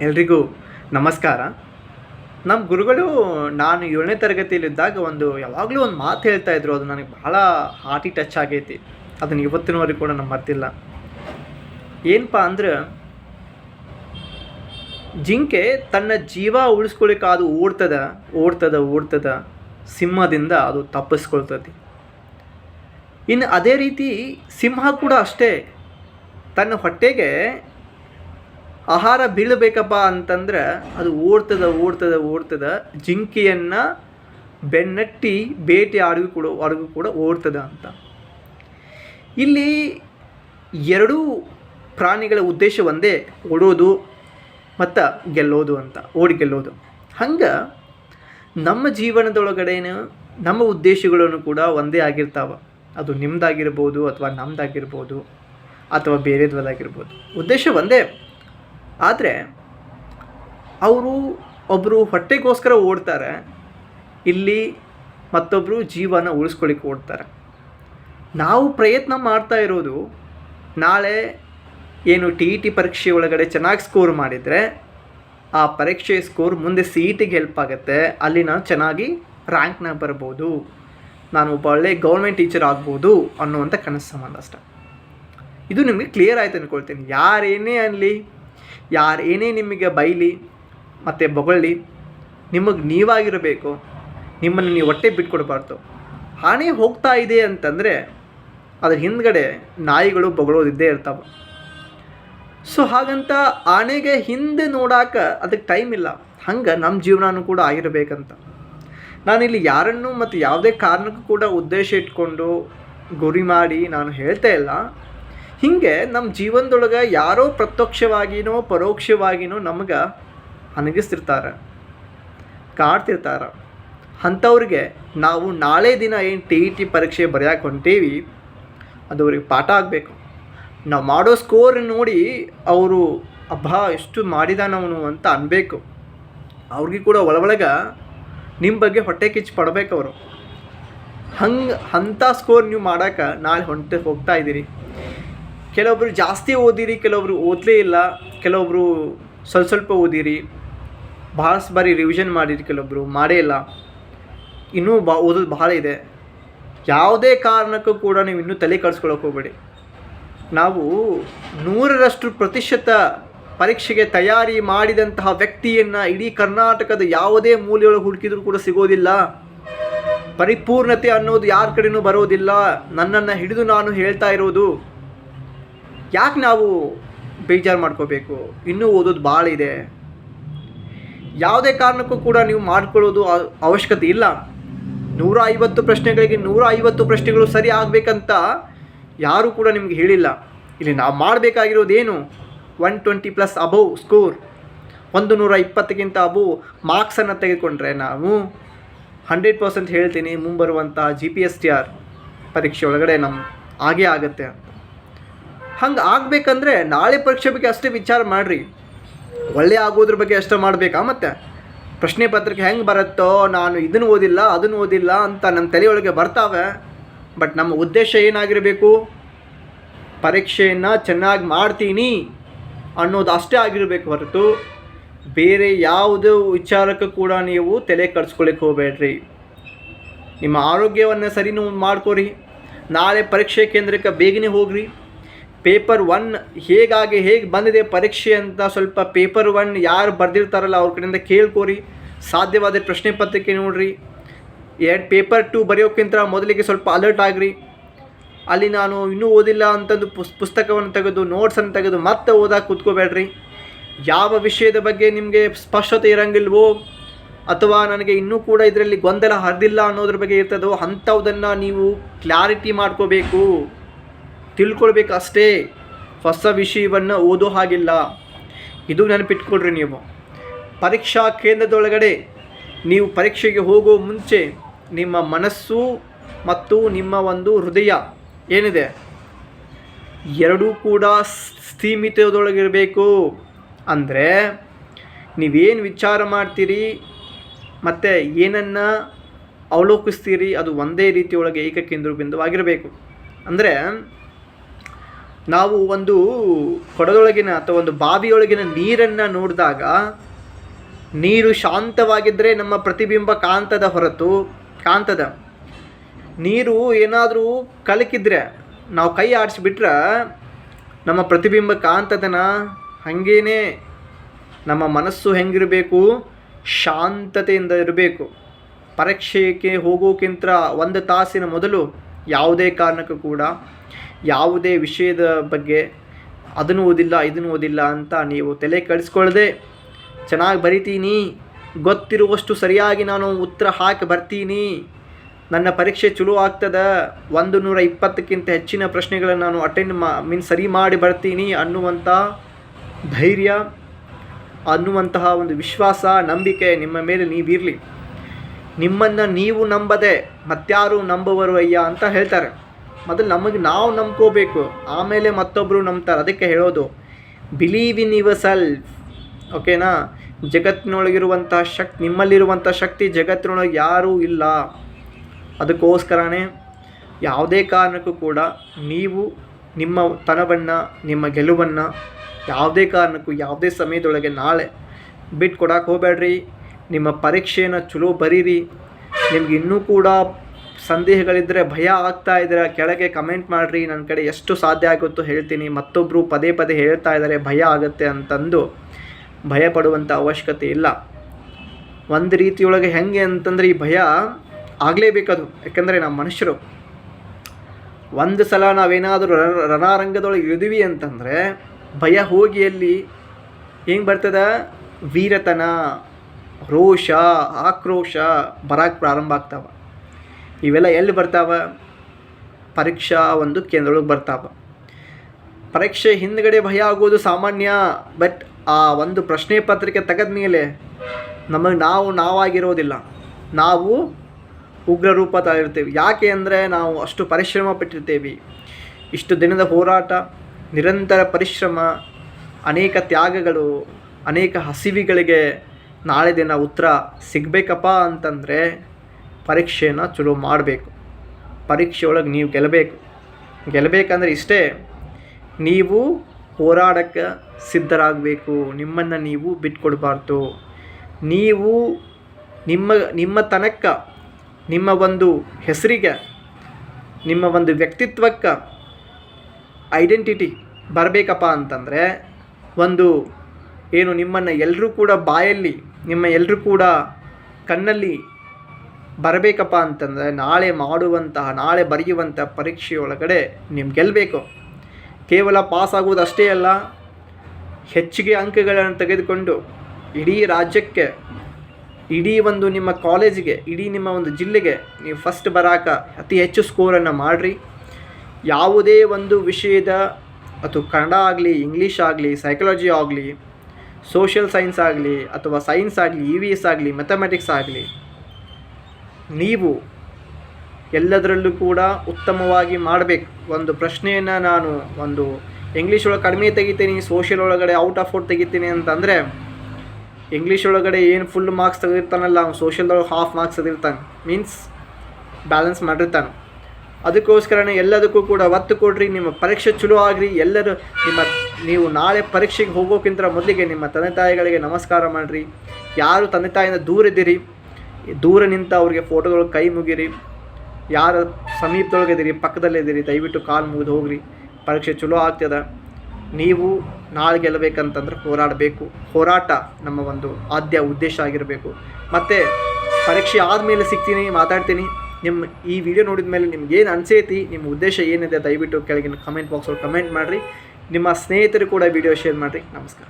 ಎಲ್ರಿಗೂ ನಮಸ್ಕಾರ. ನಮ್ಮ ಗುರುಗಳು ನಾನು ಏಳನೇ ತರಗತಿಯಲ್ಲಿದ್ದಾಗ ಒಂದು ಯಾವಾಗಲೂ ಒಂದು ಮಾತು ಹೇಳ್ತಾ ಇದ್ರು, ಅದು ನನಗೆ ಬಹಳ ಹಾರ್ಟಿ ಟಚ್ ಆಗೈತಿ. ಅದನ್ನು ಇವತ್ತಿನವರೆಗೂ ಕೂಡ ನಾನು ಮರ್ತಿಲ್ಲ. ಏನಪ್ಪ ಅಂದ್ರೆ, ಜಿಂಕೆ ತನ್ನ ಜೀವ ಉಳಿಸ್ಕೊಳಿಕ್ಕೆ ಅದು ಓಡ್ತದ ಓಡ್ತದ ಓಡ್ತದ, ಸಿಂಹದಿಂದ ಅದು ತಪ್ಪಿಸ್ಕೊಳ್ತದೆ ಇನ್ನು ಅದೇ ರೀತಿ ಸಿಂಹ ಕೂಡ ಅಷ್ಟೇ. ತನ್ನ ಹೊಟ್ಟೆಗೆ ಆಹಾರ ಬೀಳಬೇಕಪ್ಪ ಅಂತಂದ್ರೆ ಅದು ಓಡ್ತದ ಓಡ್ತದ ಓಡ್ತದ. ಜಿಂಕೆಯನ್ನು ಬೆನ್ನಟ್ಟಿ ಬೇಟೆ ಆಡಿಗೂ ಕೂಡ ಆಡಿಗೂ ಕೂಡ ಓಡ್ತದ ಅಂತ. ಇಲ್ಲಿ ಎರಡೂ ಪ್ರಾಣಿಗಳ ಉದ್ದೇಶ ಒಂದೇ, ಓಡೋದು ಮತ್ತು ಗೆಲ್ಲೋದು ಅಂತ, ಓಡಿ ಗೆಲ್ಲೋದು. ಹಂಗೆ ನಮ್ಮ ಜೀವನದೊಳಗಡೆನು ನಮ್ಮ ಉದ್ದೇಶಗಳನ್ನು ಕೂಡ ಒಂದೇ ಆಗಿರ್ತಾವೆ. ಅದು ನಿಮ್ಮದಾಗಿರ್ಬೋದು ಅಥವಾ ನಮ್ಮದಾಗಿರ್ಬೋದು ಅಥವಾ ಬೇರೆದ್ರದ್ದಾಗಿರ್ಬೋದು ಉದ್ದೇಶ ಒಂದೇ. ಆದರೆ ಅವರು ಒಬ್ಬರು ಹೊಟ್ಟೆಗೋಸ್ಕರ ಓಡ್ತಾರೆ, ಇಲ್ಲಿ ಮತ್ತೊಬ್ಬರು ಜೀವನ ಉಳಿಸ್ಕೊಳ್ಳಿಕ್ಕೆ ಓಡ್ತಾರೆ. ನಾವು ಪ್ರಯತ್ನ ಮಾಡ್ತಾ ಇರೋದು, ನಾಳೆ ಏನು ಟಿ ಇ ಟಿ ಪರೀಕ್ಷೆ ಒಳಗಡೆ ಚೆನ್ನಾಗಿ ಸ್ಕೋರ್ ಮಾಡಿದರೆ, ಆ ಪರೀಕ್ಷೆ ಸ್ಕೋರ್ ಮುಂದೆ ಸಿ ಇ ಟಿಗೆ ಹೆಲ್ಪ್ ಆಗುತ್ತೆ, ಅಲ್ಲಿ ನಾನು ಚೆನ್ನಾಗಿ ರ್ಯಾಂಕ್ನ ಬರ್ಬೋದು, ನಾನು ಒಬ್ಬ ಒಳ್ಳೆ ಗೌರ್ಮೆಂಟ್ ಟೀಚರ್ ಆಗ್ಬೋದು ಅನ್ನುವಂಥ ಕನಸು ಸಂಬಂಧ ಅಷ್ಟೆ. ಇದು ನಿಮಗೆ ಕ್ಲಿಯರ್ ಆಯ್ತು ಅಂದ್ಕೊಳ್ತೀನಿ ಯಾರೇನೇ ಅನ್ನಲಿ ಯಾರು ಏನೇ ನಿಮಗೆ ಬೈಲಿ ಮತ್ತು ಬೊಗಳಿ ನಿಮಗೆ ನೀವಾಗಿರಬೇಕು, ನಿಮ್ಮನ್ನು ನೀವು ಹೊಟ್ಟೆ ಬಿಟ್ಕೊಡ್ಬಾರ್ದು. ಆನೆ ಹೋಗ್ತಾ ಇದೆ ಅಂತಂದರೆ ಅದ್ರ ಹಿಂದ್ಗಡೆ ನಾಯಿಗಳು ಬೊಗಳೋದಿದ್ದೇ ಇರ್ತಾವೆ. ಸೊ ಹಾಗಂತ ಆನೆಗೆ ಹಿಂದೆ ನೋಡಾಕ ಅದಕ್ಕೆ ಟೈಮ್ ಇಲ್ಲ. ಹಂಗೆ ನಮ್ಮ ಜೀವನನೂ ಕೂಡ ಆಗಿರಬೇಕಂತ. ನಾನಿಲ್ಲಿ ಯಾರನ್ನು ಮತ್ತು ಯಾವುದೇ ಕಾರಣಕ್ಕೂ ಕೂಡ ಉದ್ದೇಶ ಇಟ್ಕೊಂಡು ಗುರಿ ಮಾಡಿ ನಾನು ಹೇಳ್ತಾ ಇಲ್ಲ. ಹೀಗೆ ನಮ್ಮ ಜೀವನದೊಳಗೆ ಯಾರೋ ಪ್ರತ್ಯಕ್ಷವಾಗಿನೋ, ಪರೋಕ್ಷವಾಗಿನೋ ನಮಗೆ ಅನಗಿಸ್ತಿರ್ತಾರೆ, ಕಾಡ್ತಿರ್ತಾರೆ. ಅಂಥವ್ರಿಗೆ ನಾವು ನಾಳೆ ದಿನ ಏನು ಟಿ ಇ ಟಿ ಪರೀಕ್ಷೆ ಬರೆಯಕ್ಕೆ ಹೊಂಟೇವಿ, ಅದು ಅವ್ರಿಗೆ ಪಾಠ ಆಗಬೇಕು. ನಾವು ಮಾಡೋ ಸ್ಕೋರ್ ನೋಡಿ ಅವರು, ಅಬ್ಬಾ ಎಷ್ಟು ಮಾಡಿದಾನವನು ಅಂತ ಅನ್ಬೇಕು. ಅವ್ರಿಗೆ ಕೂಡ ಒಳಗೆ ನಿಮ್ಮ ಬಗ್ಗೆ ಹೊಟ್ಟೆ ಕಿಚ್ಚು ಪಡ್ಬೇಕು ಅವರು. ಹಂಗೆ, ಅಂಥ ಸ್ಕೋರ್ ನೀವು ಮಾಡೋಕೆ ನಾಳೆ ಹೊಂಟೆ ಹೋಗ್ತಾ ಇದ್ದೀರಿ ಕೆಲವೊಬ್ರು ಜಾಸ್ತಿ ಓದಿರಿ, ಕೆಲವೊಬ್ರು ಓದಲೇ ಇಲ್ಲ, ಕೆಲವೊಬ್ರು ಸ್ವಲ್ಪ ಸ್ವಲ್ಪ ಓದಿರಿ ಭಾಳ ಬಾರಿ ರಿವಿಷನ್ ಮಾಡಿರಿ, ಕೆಲವೊಬ್ರು ಮಾಡೇ ಇಲ್ಲ. ಇನ್ನೂ ಬಾ, ಓದೋದು ಭಾಳ ಇದೆ. ಯಾವುದೇ ಕಾರಣಕ್ಕೂ ಕೂಡ ನೀವು ಇನ್ನೂ ತಲೆ ಕಳ್ಸ್ಕೊಳಕ್ಕೆ ಹೋಗಬೇಡಿ. ನಾವು ನೂರರಷ್ಟು ಪ್ರತಿಶತ ಪರೀಕ್ಷೆಗೆ ತಯಾರಿ ಮಾಡಿದಂತಹ ವ್ಯಕ್ತಿಯನ್ನು ಇಡೀ ಕರ್ನಾಟಕದ ಯಾವುದೇ ಮೂಲೆಯೊಳಗೆ ಹುಡುಕಿದ್ರು ಕೂಡ ಸಿಗೋದಿಲ್ಲ. ಪರಿಪೂರ್ಣತೆ ಅನ್ನೋದು ಯಾರ ಕಡೆಯೂ ಬರೋದಿಲ್ಲ. ನನ್ನನ್ನು ಹಿಡಿದು ನಾನು ಹೇಳ್ತಾ ಇರೋದು ಯಾಕೆ ನಾವು ಬೇಜಾರು ಮಾಡ್ಕೋಬೇಕು? ಇನ್ನೂ ಓದೋದು ಭಾಳ ಇದೆ. ಯಾವುದೇ ಕಾರಣಕ್ಕೂ ಕೂಡ ನೀವು ಮಾಡ್ಕೊಳ್ಳೋದು ಅವಶ್ಯಕತೆ ಇಲ್ಲ. ನೂರ ಐವತ್ತು ಪ್ರಶ್ನೆಗಳಿಗೆ ನೂರ ಐವತ್ತು ಪ್ರಶ್ನೆಗಳು ಸರಿ ಆಗಬೇಕಂತ ಯಾರೂ ಕೂಡ ನಿಮ್ಗೆ ಹೇಳಿಲ್ಲ. ಇಲ್ಲಿ ನಾವು ಮಾಡಬೇಕಾಗಿರೋದೇನು? One twenty plus above score. ಒಂದು ನೂರ ಇಪ್ಪತ್ತಕ್ಕಿಂತ ಅಬೌವ್ ಮಾರ್ಕ್ಸನ್ನು ತೆಗೆದುಕೊಂಡ್ರೆ ನಾವು ಹಂಡ್ರೆಡ್ ಪರ್ಸೆಂಟ್ ಹೇಳ್ತೀನಿ, ಮುಂಬರುವಂಥ G P S T R ಪರೀಕ್ಷೆ ಒಳಗಡೆ ನಮ್ಮ ಆಗೇ ಆಗುತ್ತೆ. ಹಂಗೆ ಆಗಬೇಕಂದ್ರೆ ನಾಳೆ ಪರೀಕ್ಷೆ ಬಗ್ಗೆ ಅಷ್ಟೇ ವಿಚಾರ ಮಾಡಿರಿ. ಒಳ್ಳೆ ಆಗೋದ್ರ ಬಗ್ಗೆ ಅಷ್ಟೇ ಮಾಡಬೇಕಾ ಮತ್ತೆ? ಪ್ರಶ್ನೆ ಪತ್ರಿಕೆ ಹೆಂಗೆ ಬರುತ್ತೋ, ನಾನು ಇದನ್ನು ಓದಿಲ್ಲ ಅದನ್ನು ಓದಿಲ್ಲ ಅಂತ ನಮ್ಮ ತಲೆಯೊಳಗೆ ಬರ್ತಾವೆ. ಬಟ್ ನಮ್ಮ ಉದ್ದೇಶ ಏನಾಗಿರಬೇಕು? ಪರೀಕ್ಷೆಯನ್ನು ಚೆನ್ನಾಗಿ ಮಾಡ್ತೀನಿ ಅನ್ನೋದು ಅಷ್ಟೇ ಆಗಿರಬೇಕು ಹೊರತು ಬೇರೆ ಯಾವುದೇ ವಿಚಾರಕ್ಕೂ ಕೂಡ ನೀವು ತಲೆ ಕಟ್ಸ್ಕೊಳಕ್ಕೆ ಹೋಗಬೇಡ್ರಿ. ನಿಮ್ಮ ಆರೋಗ್ಯವನ್ನು ಸರಿನೂ ಮಾಡ್ಕೊರಿ. ನಾಳೆ ಪರೀಕ್ಷೆ ಕೇಂದ್ರಕ್ಕೆ ಬೇಗನೆ ಹೋಗ್ರಿ. ಪೇಪರ್ ಒನ್ ಹೇಗಾಗಿ ಹೇಗೆ ಬಂದಿದೆ ಪರೀಕ್ಷೆ ಅಂತ ಸ್ವಲ್ಪ ಪೇಪರ್ ಒನ್ ಯಾರು ಬರೆದಿರ್ತಾರಲ್ಲ ಅವ್ರ ಕಡೆಯಿಂದ ಕೇಳ್ಕೋರಿ. ಸಾಧ್ಯವಾದರೆ ಪ್ರಶ್ನೆ ಪತ್ರಿಕೆ ನೋಡ್ರಿ. ಎರಡು ಪೇಪರ್ ಟು ಬರೆಯೋಕ್ಕಿಂತ ಮೊದಲಿಗೆ ಸ್ವಲ್ಪ ಅಲರ್ಟ್ ಆಗ್ರಿ. ಅಲ್ಲಿ ನಾನು ಇನ್ನೂ ಓದಿಲ್ಲ ಅಂತಂದು ಪುಸ್, ಪುಸ್ತಕವನ್ನು ತೆಗೆದು ನೋಟ್ಸನ್ನು ತೆಗೆದು ಮತ್ತೆ ಓದಕ್ಕೆ ಕೂತ್ಕೋಬೇಡ್ರಿ. ಯಾವ ವಿಷಯದ ಬಗ್ಗೆ ನಿಮಗೆ ಸ್ಪಷ್ಟತೆ ಇರಂಗಿಲ್ವೋ, ಅಥವಾ ನನಗೆ ಇನ್ನೂ ಕೂಡ ಇದರಲ್ಲಿ ಗೊಂದಲ ಹರಿದಿಲ್ಲ ಅನ್ನೋದ್ರ ಬಗ್ಗೆ ಇರ್ತದೋ, ಅಂಥವುದನ್ನು ನೀವು ಕ್ಲಾರಿಟಿ ಮಾಡ್ಕೋಬೇಕು. ತಿಳ್ಕೊಳ್ಬೇಕು ಅಷ್ಟೇ ಹೊಸ ವಿಷಯವನ್ನು ಓದೋ ಹಾಗಿಲ್ಲ. ಇದು ನೆನಪಿಟ್ಕೊಳ್ರಿ ನೀವು. ಪರೀಕ್ಷಾ ಕೇಂದ್ರದೊಳಗಡೆ ನೀವು ಪರೀಕ್ಷೆಗೆ ಹೋಗೋ ಮುಂಚೆ ನಿಮ್ಮ ಮನಸ್ಸು ಮತ್ತು ನಿಮ್ಮ ಒಂದು ಹೃದಯ ಏನಿದೆ? ಎರಡೂ ಕೂಡ ಸ್ಥೀಮಿತದೊಳಗಿರಬೇಕು ಅಂದರೆ ನೀವೇನು ವಿಚಾರ ಮಾಡ್ತೀರಿ ಮತ್ತು ಏನನ್ನು ಅವಲೋಕಿಸ್ತೀರಿ ಅದು ಒಂದೇ ರೀತಿಯೊಳಗೆ ಏಕಕೇಂದ್ರ ಬಿಂದುವಾಗಿರಬೇಕು ಅಂದರೆ ನಾವು ಒಂದು ಕೊಡದೊಳಗಿನ ಅಥವಾ ಒಂದು ಬಾವಿಯೊಳಗಿನ ನೀರನ್ನು ನೋಡಿದಾಗ, ನೀರು ಶಾಂತವಾಗಿದ್ದರೆ ನಮ್ಮ ಪ್ರತಿಬಿಂಬ ಕಾಂತದ ಹೊರತು, ಕಾಂತದ. ನೀರು ಏನಾದರೂ ಕಲಕಿದ್ರೆ, ನಾವು ಕೈ ಆಡಿಸ್ಬಿಟ್ರೆ, ನಮ್ಮ ಪ್ರತಿಬಿಂಬ ಕಾಂತದನ ಹಾಗೇನೆ ನಮ್ಮ ಮನಸ್ಸು ಹೆಂಗಿರಬೇಕು? ಶಾಂತತೆಯಿಂದ ಇರಬೇಕು. ಪರೀಕ್ಷೆಗೆ ಹೋಗೋಕ್ಕಿಂತ ಒಂದು ತಾಸಿನ ಮೊದಲು ಯಾವುದೇ ಕಾರಣಕ್ಕೂ ಕೂಡ ಯಾವುದೇ ವಿಷಯದ ಬಗ್ಗೆ ಅದನ್ನು ಓದಿಲ್ಲ, ಇದನ್ನು ಓದಿಲ್ಲ ಅಂತ ನೀವು ತಲೆ ಕಳಿಸ್ಕೊಳ್ಳದೆ ಚೆನ್ನಾಗಿ ಬರಿತೀನಿ, ಗೊತ್ತಿರುವಷ್ಟು ಸರಿಯಾಗಿ ನಾನು ಉತ್ತರ ಹಾಕಿ ಬರ್ತೀನಿ, ನನ್ನ ಪರೀಕ್ಷೆ ಚಲೋ ಆಗ್ತದ, ಒಂದು ನೂರ ಇಪ್ಪತ್ತಕ್ಕಿಂತ ಹೆಚ್ಚಿನ ಪ್ರಶ್ನೆಗಳನ್ನು ನಾನು ಅಟೆಂಡ್ ಮಾ ಮೀನ್ ಸರಿ ಮಾಡಿ ಬರ್ತೀನಿ ಅನ್ನುವಂಥ ಧೈರ್ಯ, ಅನ್ನುವಂತಹ ಒಂದು ವಿಶ್ವಾಸ, ನಂಬಿಕೆ ನಿಮ್ಮ ಮೇಲೆ ನೀವಿರಲಿ ನಿಮ್ಮನ್ನು ನೀವು ನಂಬದೆ ಮತ್ತಾರು ನಂಬುವರು ಅಯ್ಯ ಅಂತ ಹೇಳ್ತಾರೆ. ಮೊದಲು ನಮಗೆ ನಾವು ನಂಬ್ಕೋಬೇಕು, ಆಮೇಲೆ ಮತ್ತೊಬ್ಬರು ನಂಬ್ತಾರೆ. ಅದಕ್ಕೆ ಹೇಳೋದು ಬಿಲೀವ್ ಇನ್ ಯುವರ್ ಸೆಲ್ಫ್ ಓಕೆನಾ ಜಗತ್ತಿನೊಳಗಿರುವಂಥ ಶಕ್ತಿ, ನಿಮ್ಮಲ್ಲಿರುವಂಥ ಶಕ್ತಿ ಜಗತ್ತಿನೊಳಗೆ ಯಾರೂ ಇಲ್ಲ. ಅದಕ್ಕೋಸ್ಕರನೇ ಯಾವುದೇ ಕಾರಣಕ್ಕೂ ಕೂಡ ನೀವು ನಿಮ್ಮ ತನವನ್ನು, ನಿಮ್ಮ ಗೆಲುವನ್ನು ಯಾವುದೇ ಕಾರಣಕ್ಕೂ, ಯಾವುದೇ ಸಮಯದೊಳಗೆ ನಾಳೆ ಬಿಟ್ಟು ಕೊಡಕ್ಕೆ ಹೋಗಬೇಡ್ರಿ. ನಿಮ್ಮ ಪರೀಕ್ಷೆಯನ್ನು ಚಲೋ ಬರೀರಿ. ನಿಮ್ಗೆ ಇನ್ನೂ ಕೂಡ ಸಂದೇಹಗಳಿದ್ದರೆ ಭಯ ಆಗ್ತಾ ಇದ್ರೆ ಕೆಳಗೆ ಕಮೆಂಟ್ ಮಾಡಿರಿ ನನ್ನ ಕಡೆ ಎಷ್ಟು ಸಾಧ್ಯ ಆಗುತ್ತೋ ಹೇಳ್ತೀನಿ. ಮತ್ತೊಬ್ಬರು ಪದೇ ಪದೇ ಹೇಳ್ತಾ ಇದ್ದಾರೆ ಭಯ ಆಗುತ್ತೆ ಅಂತಂದು ಭಯ ಪಡುವಂಥ ಅವಶ್ಯಕತೆ ಇಲ್ಲ. ಒಂದು ರೀತಿಯೊಳಗೆ ಹೆಂಗೆ ಅಂತಂದರೆ ಈ ಭಯ ಆಗಲೇಬೇಕದು. ಯಾಕಂದರೆ ನಾವು ಮನುಷ್ಯರು ಒಂದು ಸಲ ನಾವೇನಾದರೂ ರಣರಂಗದೊಳಗೆ ಇಳಿದ್ವಿ ಅಂತಂದರೆ ಭಯ ಹೋಗಿ ಅಲ್ಲಿ ಹೆಂಗೆ ಬರ್ತದ? ವೀರತನ, ರೋಷ, ಆಕ್ರೋಶ ಬರಕ್ಕೆ ಪ್ರಾರಂಭ ಆಗ್ತಾವ. ಇವೆಲ್ಲ ಎಲ್ಲಿ ಬರ್ತಾವ? ಪರೀಕ್ಷಾ ಒಂದು ಕೇಂದ್ರೊಳಗೆ ಬರ್ತಾವ. ಪರೀಕ್ಷೆ ಹಿಂದ್ಗಡೆ ಭಯ ಆಗೋದು ಸಾಮಾನ್ಯ ಬಟ್ ಆ ಒಂದು ಪ್ರಶ್ನೆ ಪತ್ರಿಕೆ ತೆಗೆದ ಮೇಲೆ ನಮಗೆ ನಾವು ನಾವಾಗಿರೋದಿಲ್ಲ. ನಾವು ಉಗ್ರ ರೂಪ ತಾಳಿರ್ತೀವಿ ಯಾಕೆ ಅಂದರೆ ನಾವು ಅಷ್ಟು ಪರಿಶ್ರಮ ಪಟ್ಟಿರ್ತೀವಿ. ಇಷ್ಟು ದಿನದ ಹೋರಾಟ, ನಿರಂತರ ಪರಿಶ್ರಮ, ಅನೇಕ ತ್ಯಾಗಗಳು, ಅನೇಕ ಹಸಿವಿಗಳಿಗೆ ನಾಳೆ ದಿನ ಉತ್ತರ ಸಿಗಬೇಕಪ್ಪ ಅಂತಂದರೆ ಪರೀಕ್ಷೆನ ಚಲೋ ಮಾಡಬೇಕು. ಪರೀಕ್ಷೆ ಒಳಗೆ ನೀವು ಗೆಲ್ಲಬೇಕು ಗೆಲ್ಲಬೇಕಂದ್ರೆ ಇಷ್ಟೇ ನೀವು ಹೋರಾಡಕ್ಕೆ ಸಿದ್ಧರಾಗಬೇಕು. ನಿಮ್ಮನ್ನು ನೀವು ಬಿಟ್ಕೊಡ್ಬಾರ್ದು. ನೀವು ನಿಮ್ಮ ನಿಮ್ಮ ತನಕ, ನಿಮ್ಮ ಒಂದು ಹೆಸರಿಗೆ, ನಿಮ್ಮ ಒಂದು ವ್ಯಕ್ತಿತ್ವಕ್ಕೆ ಐಡೆಂಟಿಟಿ ಬರಬೇಕಪ್ಪ ಅಂತಂದರೆ ಒಂದು ಏನು ನಿಮ್ಮನ್ನು ಎಲ್ಲರೂ ಕೂಡ ಬಾಯಲ್ಲಿ, ನಿಮ್ಮ ಎಲ್ಲರೂ ಕೂಡ ಕಣ್ಣಲ್ಲಿ ಬರಬೇಕಪ್ಪ ಅಂತಂದರೆ ನಾಳೆ ಮಾಡುವಂತಹ, ನಾಳೆ ಬರೆಯುವಂಥ ಪರೀಕ್ಷೆಯೊಳಗಡೆ ನಿಮ್ಗೆ ಗೆಲ್ಲಬೇಕು ಕೇವಲ ಪಾಸ್ ಅಷ್ಟೇ ಅಲ್ಲ, ಹೆಚ್ಚಿಗೆ ಅಂಕಗಳನ್ನು ತೆಗೆದುಕೊಂಡು ಇಡೀ ರಾಜ್ಯಕ್ಕೆ, ಇಡೀ ಒಂದು ನಿಮ್ಮ ಕಾಲೇಜಿಗೆ, ಇಡೀ ನಿಮ್ಮ ಒಂದು ಜಿಲ್ಲೆಗೆ ನೀವು ಫಸ್ಟ್ ಬರಾಕ ಅತಿ ಹೆಚ್ಚು ಸ್ಕೋರನ್ನು ಮಾಡಿರಿ. ಯಾವುದೇ ಒಂದು ವಿಷಯದ ಅಥವಾ ಕನ್ನಡ ಆಗಲಿ ಇಂಗ್ಲೀಷ್ ಆಗಲಿ ಸೈಕಾಲಜಿ ಆಗಲಿ ಸೋಷಿಯಲ್ ಸೈನ್ಸ್ ಆಗಲಿ, ಅಥವಾ ಸೈನ್ಸ್ ಆಗಲಿ ಇ ವಿ ಎಸ್ ಆಗಲಿ ಮೆಥಮೆಟಿಕ್ಸ್ ಆಗಲಿ ನೀವು ಎಲ್ಲದರಲ್ಲೂ ಕೂಡ ಉತ್ತಮವಾಗಿ ಮಾಡಬೇಕು. ಒಂದು ಪ್ರಶ್ನೆಯನ್ನು ನಾನು ಒಂದು ಇಂಗ್ಲೀಷ್ ಒಳಗೆ ಕಡಿಮೆ ತೆಗಿತೀನಿ ಸೋಷಿಯಲ್ ಒಳಗಡೆ ಔಟ್ ಆಫ್ ಔಟ್ ತೆಗಿತೀನಿ ಅಂತಂದರೆ ಇಂಗ್ಲೀಷ್ ಒಳಗಡೆ ಏನು ಫುಲ್ ಮಾರ್ಕ್ಸ್ ತೆಗೆದಿರ್ತಾನಲ್ಲ, ಅವ್ನು ಸೋಷಿಯಲ್ದೊಳಗೆ ಹಾಫ್ ಮಾರ್ಕ್ಸ್ ತೆಗೆದಿರ್ತಾನೆ. ಮೀನ್ಸ್ ಬ್ಯಾಲೆನ್ಸ್ ಮಾಡಿರ್ತಾನೆ. ಅದಕ್ಕೋಸ್ಕರನೇ ಎಲ್ಲದಕ್ಕೂ ಕೂಡ ಒತ್ತು ಕೊಡ್ರಿ, ನಿಮ್ಮ ಪರೀಕ್ಷೆ ಚಲೋ ಆಗ್ರಿ, ಎಲ್ಲರೂ ನಿಮ್ಮ ನೀವು ನಾಳೆ ಪರೀಕ್ಷೆಗೆ ಹೋಗೋಕ್ಕಿಂತ ಮೊದಲಿಗೆ ನಿಮ್ಮ ತಂದೆ ತಾಯಿಗಳಿಗೆ ನಮಸ್ಕಾರ ಮಾಡಿರಿ. ಯಾರು ತಂದೆ ತಾಯಿಯಿಂದ ದೂರ ಇದ್ದೀರಿ ದೂರ ನಿಂತ ಅವ್ರಿಗೆ ಫೋಟೋಗಳು ಕೈ ಮುಗಿರಿ, ಯಾರ ಸಮೀಪದೊಳಗೆ ಇದ್ದೀರಿ ಪಕ್ಕದಲ್ಲಿದ್ದೀರಿ ದಯವಿಟ್ಟು ಕಾಲು ಮುಗಿದು ಹೋಗ್ರಿ. ಪರೀಕ್ಷೆ ಚಲೋ ಆಗ್ತದ. ನೀವು ನಾಳೆ ಗೆಲ್ಲಬೇಕಂತಂದ್ರೆ ಹೋರಾಡಬೇಕು. ಹೋರಾಟ ನಮ್ಮ ಒಂದು ಆದ್ಯ ಉದ್ದೇಶ ಆಗಿರಬೇಕು. ಮತ್ತು ಪರೀಕ್ಷೆ ಆದಮೇಲೆ ಸಿಗ್ತೀನಿ, ಮಾತಾಡ್ತೀನಿ. ನಿಮ್ಮ ಈ ವಿಡಿಯೋ ನೋಡಿದ ಮೇಲೆ ನಿಮ್ಗೆ ಏನು ಅನಿಸೈತಿ, ನಿಮ್ಮ ಉದ್ದೇಶ ಏನಿದೆ, ದಯವಿಟ್ಟು ಕೆಳಗಿನ ಕಮೆಂಟ್ ಬಾಕ್ಸಲ್ಲಿ ಕಮೆಂಟ್ ಮಾಡಿರಿ. ನಿಮ್ಮ ಸ್ನೇಹಿತರು ಕೂಡ ವಿಡಿಯೋ ಶೇರ್ ಮಾಡಿರಿ. ನಮಸ್ಕಾರ.